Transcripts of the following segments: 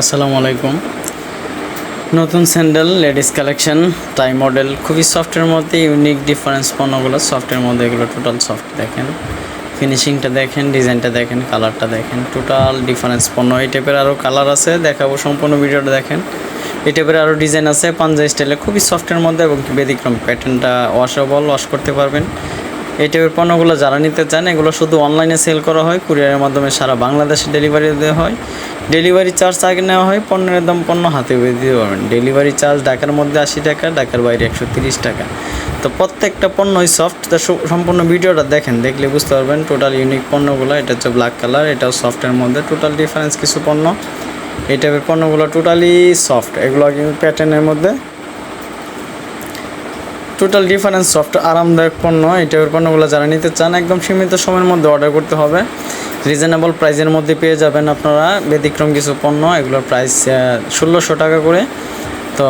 আসসালামু আলাইকুম। নতুন sandal, ladies collection tie model, খুবই সফটের মধ্যে, ইউনিক, ডিফারেন্স পণ্যগুলো সফটের মধ্যে, এগুলো টোটাল সফট দেখেন। ফিনিশিংটা দেখেন ডিজাইনটা দেখেন কালারটা দেখেন টোটাল ডিফারেন্স পণ্য। এই টাইপের আরও কালার আছে, দেখাবো সম্পূর্ণ ভিডিওটা দেখেন। এই টাইপের আরও ডিজাইন আছে, পাঞ্জা স্টাইলে খুবই সফটের মধ্যে এবং ব্যতিক্রম প্যাটার্নটা ওয়াশেবল ওয়াশ করতে পারবেন। এই টাইপের পণ্যগুলো যারা নিতে চান, এগুলো শুধু অনলাইনে সেল করা হয় কুরিয়ারের মাধ্যমে সারা বাংলাদেশে ডেলিভারি দেওয়া হয়। ডেলিভারি চার্জ আগে নেওয়া হয়, পণ্যের দাম পণ্য হাতে দিতে পারবেন। ডেলিভারি চার্জ ঢাকার মধ্যে আশি টাকা, ঢাকার বাইরে একশো তিরিশ টাকা। তো প্রত্যেকটা পণ্যই সফট তো সম্পূর্ণ ভিডিওটা দেখেন, দেখলে বুঝতে পারবেন টোটাল ইউনিক পণ্যগুলো। এটা হচ্ছে ব্ল্যাক কালার এটাও সফটের মধ্যে। টোটাল ডিফারেন্স কিছু পণ্য। এই টাইপের পণ্যগুলো টোটালি সফট এগুলো কিন্তু প্যাটার্নের মধ্যে। টোটাল ডিফারেন্স সফট আরামদায়ক পণ্য, এই টাইপের পণ্যগুলো যারা নিতে চান, একদম সীমিত সময়ের মধ্যে অর্ডার করতে হবে। রিজনেবল প্রাইসের মধ্যে পেয়ে যাবেন আপনারা। ব্যতিক্রম কিছু পণ্য, এগুলোর প্রাইস ষোলোশো টাকা করে। তো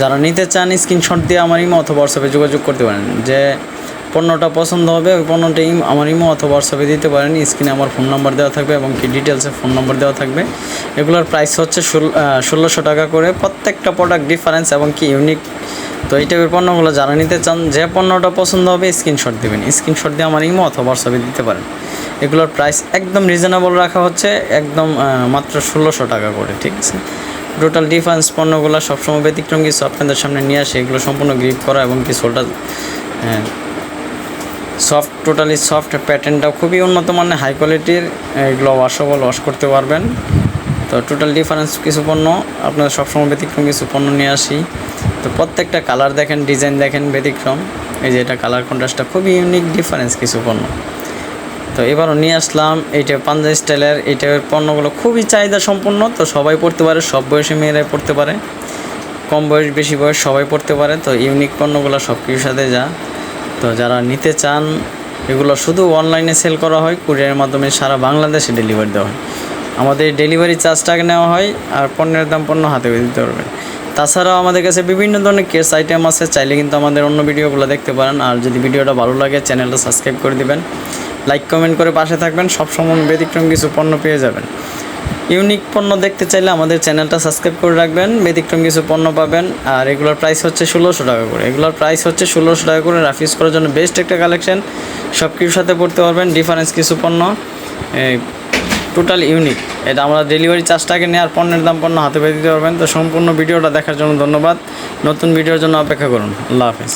যারা নিতে চান স্ক্রিনশট দিয়ে আমার ইমো অথবা হোয়াটসঅ্যাপে যোগাযোগ করতে পারেন। যে পণ্যটা পছন্দ হবে, ওই পণ্যটা আমার ইমো অথবা হোয়াটসঅ্যাপে দিতে পারেন। স্ক্রিনে আমার ফোন নাম্বার দেওয়া থাকবে এবং কি ডিটেলসে ফোন নাম্বার দেওয়া থাকবে। এগুলোর প্রাইস হচ্ছে ষোলোশো টাকা করে। প্রত্যেকটা প্রোডাক্ট ডিফারেন্স এবং কি ইউনিক তো এই টাইপের পণ্যগুলো যারা নিতে চান, যে পণ্যটা পছন্দ হবে স্ক্রিনশট দেবেন। স্ক্রিনশট দিয়ে আমার ইমো অথবা হোয়াটসঅ্যাপে দিতে পারেন। এগুলোর প্রাইস একদম রিজনেবল রাখা হচ্ছে, একদম মাত্র ষোলোশো টাকা করে, ঠিক আছে? টোটাল ডিফারেন্স পণ্যগুলো সবসময় ব্যতিক্রম কিছু আপনাদের সামনে নিয়ে আসে, এগুলো সম্পূর্ণ গ্রিপ করা এবং কি সোলটা সফট টোটালি সফট প্যাটার্নটাও খুবই উন্নত মানের হাই কোয়ালিটির এগুলো ওয়াশেবল ওয়াশ করতে পারবেন। তো টোটাল ডিফারেন্স কিছু পণ্য আপনারা সবসময় ব্যতিক্রম কিছু পণ্য নিয়ে আসি। তো প্রত্যেকটা কালার দেখেন ডিজাইন দেখেন ব্যতিক্রম। এই যে এটা কালার কন্ট্রাস্টটা খুবই ইউনিক ডিফারেন্স কিছু পণ্য। তো এবারও নিয়ে আসলাম এইটা পাঞ্জাবি স্টাইলের এই টাইপের পণ্যগুলো খুবই চাহিদা সম্পন্ন, তো সবাই পড়তে পারে, সব বয়সী মেয়েরাই পড়তে পারে। কম বয়স, বেশি বয়স সবাই পড়তে পারে, তো ইউনিক পণ্যগুলো সব কিছুর সাথে যা। তো যারা নিতে চান, এগুলো শুধু অনলাইনে সেল করা হয় কুরিয়ারের মাধ্যমে সারা বাংলাদেশে ডেলিভারি দেওয়া হয়। আমাদের ডেলিভারি চার্জটাকে নেওয়া হয় আর পণ্যের দাম পণ্য হাতে দিতে পারবেন তাছাড়াও আমাদের কাছে বিভিন্ন ধরনের কেস আইটেম আছে, চাইলে কিন্তু আমাদের অন্য ভিডিওগুলো দেখতে পারেন। আর যদি ভিডিওটা ভালো লাগে চ্যানেলটা সাবস্ক্রাইব করে দিবেন। লাইক কমেন্ট করে পাশে থাকবেন সবসময় ব্যতিক্রম কিছু পণ্য পেয়ে যাবেন। ইউনিক পণ্য দেখতে চাইলে আমাদের চ্যানেলটা সাবস্ক্রাইব করে রাখবেন, ব্যতিক্রম কিছু পণ্য পাবেন। আর এগুলোর প্রাইস হচ্ছে ষোলোশো টাকা করে। এগুলোর প্রাইস হচ্ছে ষোলোশো টাকা করে। রাফিউজ করার জন্য বেস্ট একটা কালেকশন সব কিছুর সাথে পড়তে পারবেন ডিফারেন্স কিছু পণ্য। টোটাল ইউনিক এটা আমরা ডেলিভারি চার্জটাকে নিয়ে আর পণ্যের দাম পণ্য হাতে পেয়ে দিতে পারবেন। তো সম্পূর্ণ ভিডিওটা দেখার জন্য ধন্যবাদ। নতুন ভিডিওর জন্য অপেক্ষা করুন। আল্লাহ হাফেজ।